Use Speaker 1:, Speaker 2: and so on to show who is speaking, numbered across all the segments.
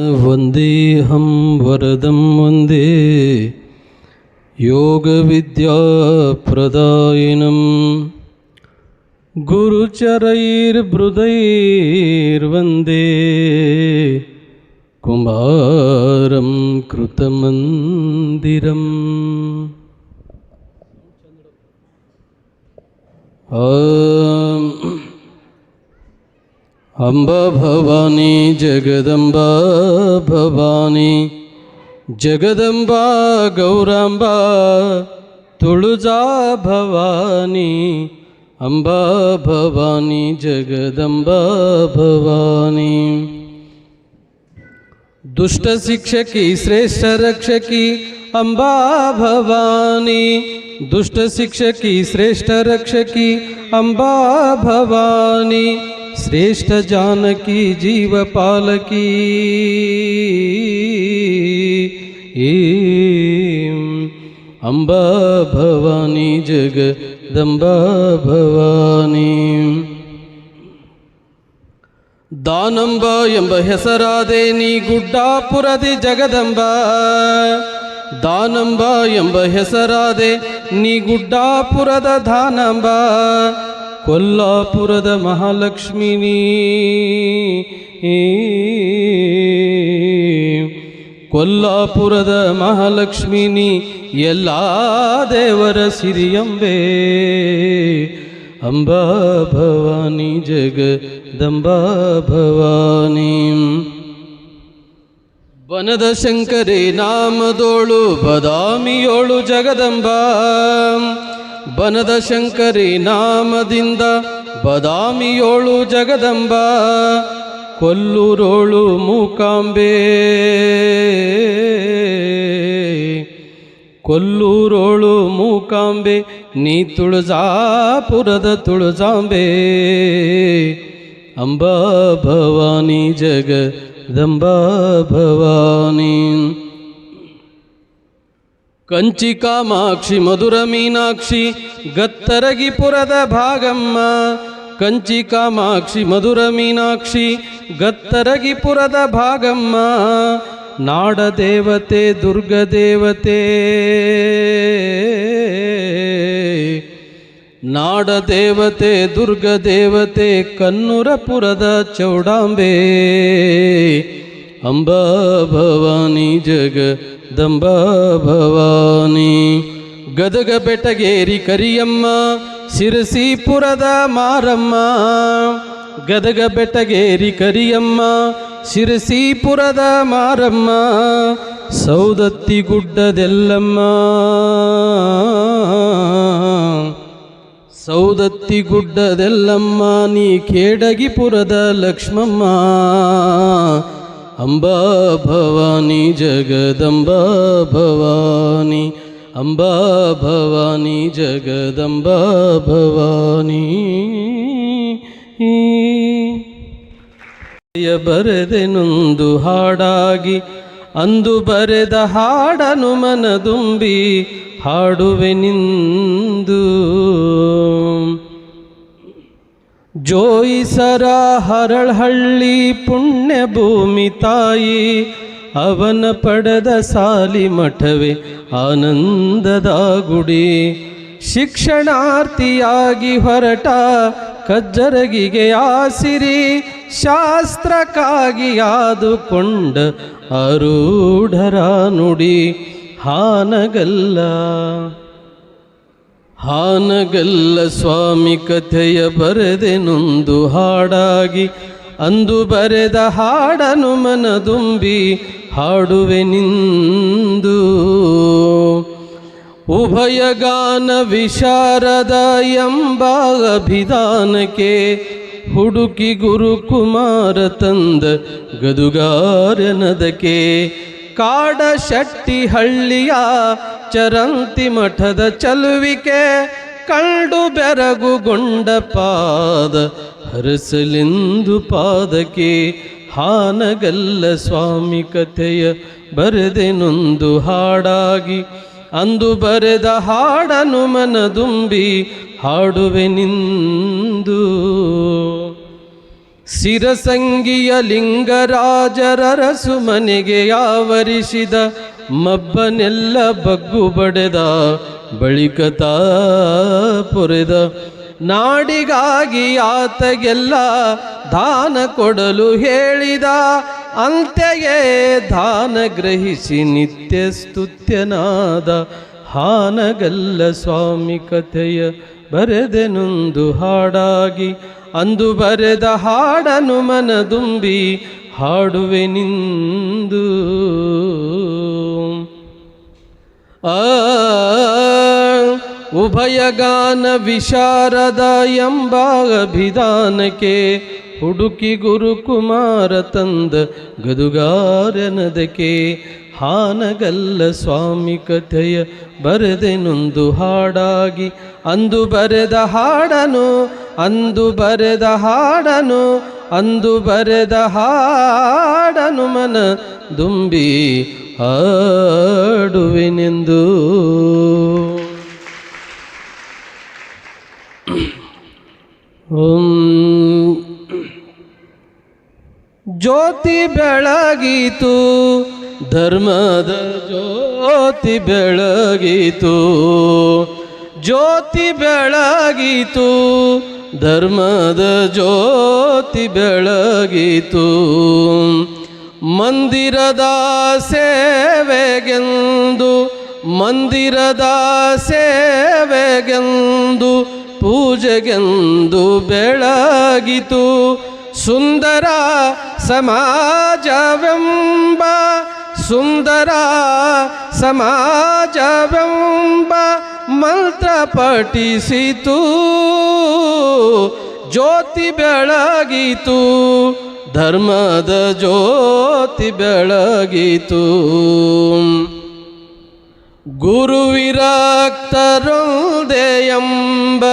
Speaker 1: वन्देऽहं वरदं वन्दे योगविद्याप्रदायिनं गुरुचरैर्हृदयैर्वन्दे कुमारं कृतमन्दिरम् आम् अम्बा भवानी, जगदम्बा भवानी, जगदम्बा, गौराम्बा, तुळजा भवानी, अम्बा भवानी, जगदम्बा भवानी। दुष्ट शिक्षकी, श्रेष्ठ रक्षकी अंबा भवानी। दुष्ट शिक्षकी, श्रेष्ठ रक्षकी अंबा भवानी। श्रेष्ठ जानकी जीव पालकी अंबा भवानी जगदंबा भवानी ದಾನಂಬ ಎಂಬ ಹೆಸರಾದೆ ನೀ ಗುಡ್ಡಾಪುರದಿ ಜಗದಂಬ ದಾನಂಬ ಎಂಬ ಹೆಸರಾದೆ ನೀ ಗುಡ್ಡಾಪುರದ ದಾನಂಬ ಕೊಲ್ಲಾಪುರದ ಮಹಾಲಕ್ಷ್ಮಿನಿ ಕೊಲ್ಲಾಪುರದ ಮಹಾಲಕ್ಷ್ಮಿನಿ ಎಲ್ಲ ದೇವರ ಸಿರಿಯಂಬೆ. ಅಂಬಾ ಭವಾನಿ ಜಗದಂಬಾ ಭವಾನಿ. ವನದ ಶಂಕರಿ ನಾಮದೋಳು ಬದಾಮಿಯೋಳು ಜಗದಂಬ. ಬನದ ಶಂಕರಿ ನಾಮದಿಂದ ಬದಾಮಿಯೋಳು ಜಗದಂಬ, ಕೊಲ್ಲೂರೋಳು ಮೂಕಾಂಬೆ. ಕೊಲ್ಲೂರೋಳು ಮೂಕಾಂಬೆ, ನೀ ತುಳಜಾಪುರದ ತುಳಜಾಂಬೆ. ಅಂಬಾ ಭವಾನಿ ಜಗದಂಬಾ ಭವಾನಿ ಕಂಚಿ ಕಾಮಾಕ್ಷಿ ಮಧುರ ಮೀನಾಕ್ಷಿ ಗತ್ತರಗಿಪುರದ ಭಾಗಮ್ಮ. ಕಂಚಿ ಕಾಮಾಕ್ಷಿ ಮಧುರ ಮೀನಾಕ್ಷಿ ಗತ್ತರಗಿಪುರದ ಭಾಗಮ್ಮ. ನಾಡ ದೇವತೆ, ದುರ್ಗ ದೇವತೆ. ನಾಡ ದೇವತೆ, ದುರ್ಗ ದೇವತೆ ಕನ್ನೂರಪುರದ ಚೌಡಾಂಬೆ. ಅಂಬಾ ಭವಾನಿ ಜಗದಂಬಾ ಭವಾನಿ. ಗದಗ ಬೆಟಗೇರಿ ಕರಿಯಮ್ಮ ಶಿರಸಿಪುರದ ಮಾರಮ್ಮ. ಗದಗ ಬೆಟಗೇರಿ ಕರಿಯಮ್ಮ ಶಿರಸಿಪುರದ ಮಾರಮ್ಮ. ಸೌದತ್ತಿ ಗುಡ್ಡದೆಲ್ಲಮ್ಮ. ಸೌದತ್ತಿ ಗುಡ್ಡದೆಲ್ಲಮ್ಮ, ನೀ ಕೇಡಗಿಪುರದ ಲಕ್ಷ್ಮಮ್ಮ. ಅಂಬಾ ಭವಾನಿ ಜಗದಂಬಾ ಭವಾನಿ ಅಂಬಾ ಭವಾನಿ ಜಗದಂಬಾ ಭವಾನಿ ಬರೆದೆನೊಂದು ಹಾಡಾಗಿ, ಅಂದು ಬರೆದ ಹಾಡನು ಮನದುಂಬಿ ಹಾಡುವೆ ನಿಂದು ಜೋಯಿಸರ ಹರಳಹಳ್ಳಿ ಪುಣ್ಯ ಭೂಮಿ ತಾಯಿ, ಅವನ ಪಡೆದ ಸಾಲಿ ಮಠವೇ ಆನಂದದ ಗುಡಿ. ಶಿಕ್ಷಣಾರ್ಥಿಯಾಗಿ ಹೊರಟ ಕಜ್ಜರಗಿಗೆ ಆಸಿರಿ, ಶಾಸ್ತ್ರಕ್ಕಾಗಿ ಆದುಕೊಂಡ ಅರೂಢರ ನುಡಿ ಹಾನಗಲ್ಲ. ಹಾನಗಲ್ಲ ಸ್ವಾಮಿ ಕಥೆಯ ಬರೆದೆ ನೊಂದು ಹಾಡಾಗಿ. ಅಂದು ಬರೆದ ಹಾಡನು ಮನದುಂಬಿ ಹಾಡುವೆ ನಿಂದು. ಉಭಯಗಾನ ವಿಶಾರದ ಎಂಬ ಅಭಿಧಾನಕ್ಕೆ ಹುಡುಕಿ ಗುರುಕುಮಾರ ತಂದ ಗದುಗಾರನದಕ್ಕೆ. ಕಾಡ ಶಟ್ಟಿ ಹಳ್ಳಿಯ ಚರಂತಿ ಮಠದ ಚಲುವಿಕೆ ಕಂಡು ಬೆರಗುಗೊಂಡ ಪಾದ ಹರಸಲೆಂದು ಪಾದಕ್ಕೆ ಹಾನಗಲ್ಲ ಸ್ವಾಮಿ ಕಥೆಯ ಬರೆದೆನೊಂದು ಹಾಡಾಗಿ. ಅಂದು ಬರೆದ ಹಾಡನು ಮನದುಂಬಿ ಹಾಡುವೆ ನಿಂದು. ಸಿರಸಂಗಿಯ ಲಿಂಗರಾಜರರಸು ಮನೆಗೆ ಆವರಿಸಿದ ಮಬ್ಬನೆಲ್ಲ ಬಗ್ಗು ಬಡೆದ ಬಳಿಕ ತಾ ಪೊರೆದ. ನಾಡಿಗಾಗಿ ಆತಗೆಲ್ಲ ದಾನ ಕೊಡಲು ಹೇಳಿದ. ಅಂತೆಯೇ ದಾನ ಗ್ರಹಿಸಿ ನಿತ್ಯ ಸ್ತುತ್ಯನಾದ ಹಾನಗಲ್ಲ ಸ್ವಾಮಿ ಕಥೆಯ ಬರೆದೆನೊಂದು ಹಾಡಾಗಿ. ಅಂದು ಬರೆದ ಹಾಡನು ಮನದುಂಬಿ ಹಾಡುವೆ ನಿಂದು ಉಭಯಗಾನ ವಿಶಾರದ ಎಂಬ ಅಭಿಧಾನಕ್ಕೆ ಹುಡುಕಿ ಗುರುಕುಮಾರ ತಂದ ಗದುಗಾರನದಕ್ಕೆ ಹಾನಗಲ್ಲ ಸ್ವಾಮಿ ಕಥೆಯ ಬರೆದೆನೊಂದು ಹಾಡಾಗಿ, ಅಂದು ಬರೆದ ಹಾಡನು, ಅಂದು ಬರೆದ ಹಾಡನು, ಅಂದು ಬರೆದ ಹಾಡನು ಮನ ದುಂಬಿ ಹಾಡುವೆನೆಂದು. ಜ್ಯೋತಿ ಬೆಳಗಿತು, ಧರ್ಮದ ಜ್ಯೋತಿ ಬೆಳಗಿತು. ಜ್ಯೋತಿ ಬೆಳಗಿತು, ಧರ್ಮದ ಜ್ಯೋತಿ ಬೆಳಗಿತು. ಮಂದಿರದ ಸೇವೆಗೆಂದು ಮಂದಿರದ ಸೇವೆಗೆಂದು, ಪೂಜೆಗೆಂದು ಬೆಳಗಿತು. ಸುಂದರ ಸಮಾಜವೆಂಬ ಸುಂದರ ಸಮಾಜವೆಂಬ ಮಂತ್ರ ಪಠಿಸಿತು. ಜ್ಯೋತಿ ಬೆಳಗಿತು ಧರ್ಮದ ಜ್ಯೋತಿ ಬೆಳಗಿತು. ಗುರುವಿರಕ್ತರೊಂದೆ ಎಂಬ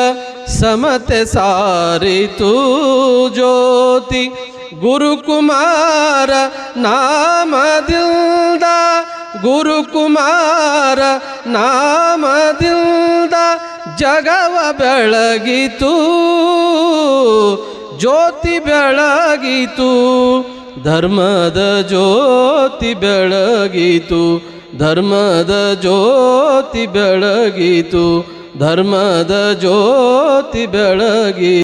Speaker 1: ಸಮತೆ ಸಾರಿತು ಜ್ಯೋತಿ. ಗುರುಕುಮಾರ ನಾಮದಿಂದ ಗುರುಕುಮಾರ ನಾಮದಿಂದ ಜಗವ ಬೆಳಗಿತು. ಜ್ಯೋತಿ ಬೆಳಗಿತು, ಧರ್ಮದ ಜ್ಯೋತಿ ಬೆಳಗಿತು. ಧರ್ಮದ ಜ್ಯೋತಿ ಬೆಳಗಿತು. ಧರ್ಮದ ಜ್ಯೋತಿ ಬೆಳಗಿ